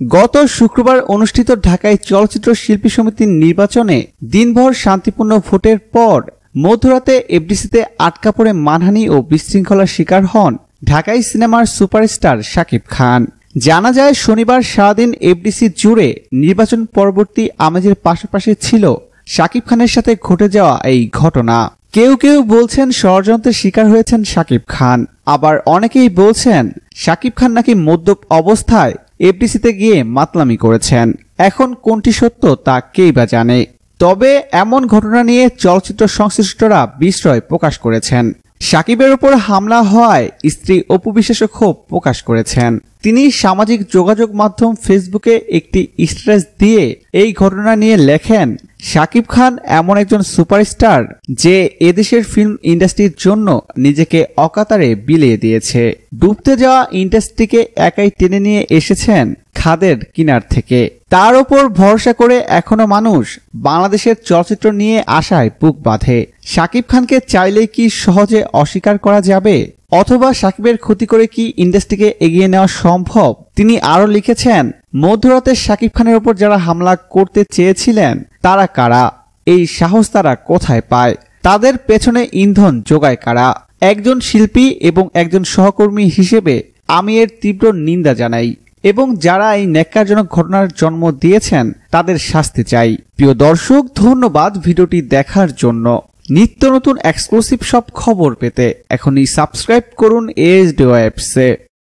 গত শুক্রবার অনুষ্ঠিত ঢাকায় চলচ্চিত্র শিল্পী সমিতির নির্বাচনে দিনভর শান্তিপূর্ণ ভোটের পর মধ্যরাতে এফডিসিতে আটকা পড়ে মানহানি ও বিশৃঙ্খলার শিকার হন ঢাকাই সিনেমার সুপারস্টার শাকিব খান। জানা যায়, শনিবার সারাদিন এফডিসি জুড়ে নির্বাচন পরবর্তী আমেজের পাশাপাশি ছিল শাকিব খানের সাথে ঘটে যাওয়া এই ঘটনা। কেউ কেউ বলছেন ষড়যন্ত্রের শিকার হয়েছেন শাকিব খান। আবার অনেকেই বলছেন, শাকিব খান নাকি মদ্যপ অবস্থায় এফডিসিতে গিয়ে মাতলামি করেছেন। এখন কোনটি সত্য তা কেই বা জানে। তবে এমন ঘটনা নিয়ে চলচ্চিত্র সংশ্লিষ্টরা বিস্ময় প্রকাশ করেছেন। সাকিবের ওপর হামলা হওয়ায় স্ত্রী অপু বিশ্বাসও ক্ষোভ প্রকাশ করেছেন। তিনি সামাজিক যোগাযোগ মাধ্যম ফেসবুকে একটি স্ট্যাটাস দিয়ে এই ঘটনা নিয়ে লেখেন, শাকিব খান এমন একজন সুপারস্টার যে এদেশের ফিল্ম ইন্ডাস্ট্রির জন্য নিজেকে অকাতারে বিলিয়ে দিয়েছে। ডুবতে যাওয়া ইন্ডাস্ট্রিকে একাই টেনে নিয়ে এসেছেন খাদের কিনার থেকে। তার ওপর ভরসা করে এখনও মানুষ বাংলাদেশের চলচ্চিত্র নিয়ে আসায় বুক বাঁধে। শাকিব খানকে চাইলে কি সহজে অস্বীকার করা যাবে? অথবা সাকিবের ক্ষতি করে কি ইন্ডাস্ট্রিকে এগিয়ে নেওয়া সম্ভব? তিনি আরও লিখেছেন, মধ্যরাতে শাকিব খানের ওপর যারা হামলা করতে চেয়েছিলেন, তারা কারা? এই সাহস তারা কোথায় পায়? তাদের পেছনে ইন্ধন যোগায় কারা? একজন শিল্পী এবং একজন সহকর্মী হিসেবে আমি এর তীব্র নিন্দা জানাই এবং যারা এই ন্যাক্কারজনক ঘটনার জন্ম দিয়েছেন, তাদের শাস্তি চাই। প্রিয় দর্শক, ধন্যবাদ ভিডিওটি দেখার জন্য। নিত্য নতুন এক্সক্লুসিভ সব খবর পেতে এখনই সাবস্ক্রাইব করুন এস ডি ওয়েবসে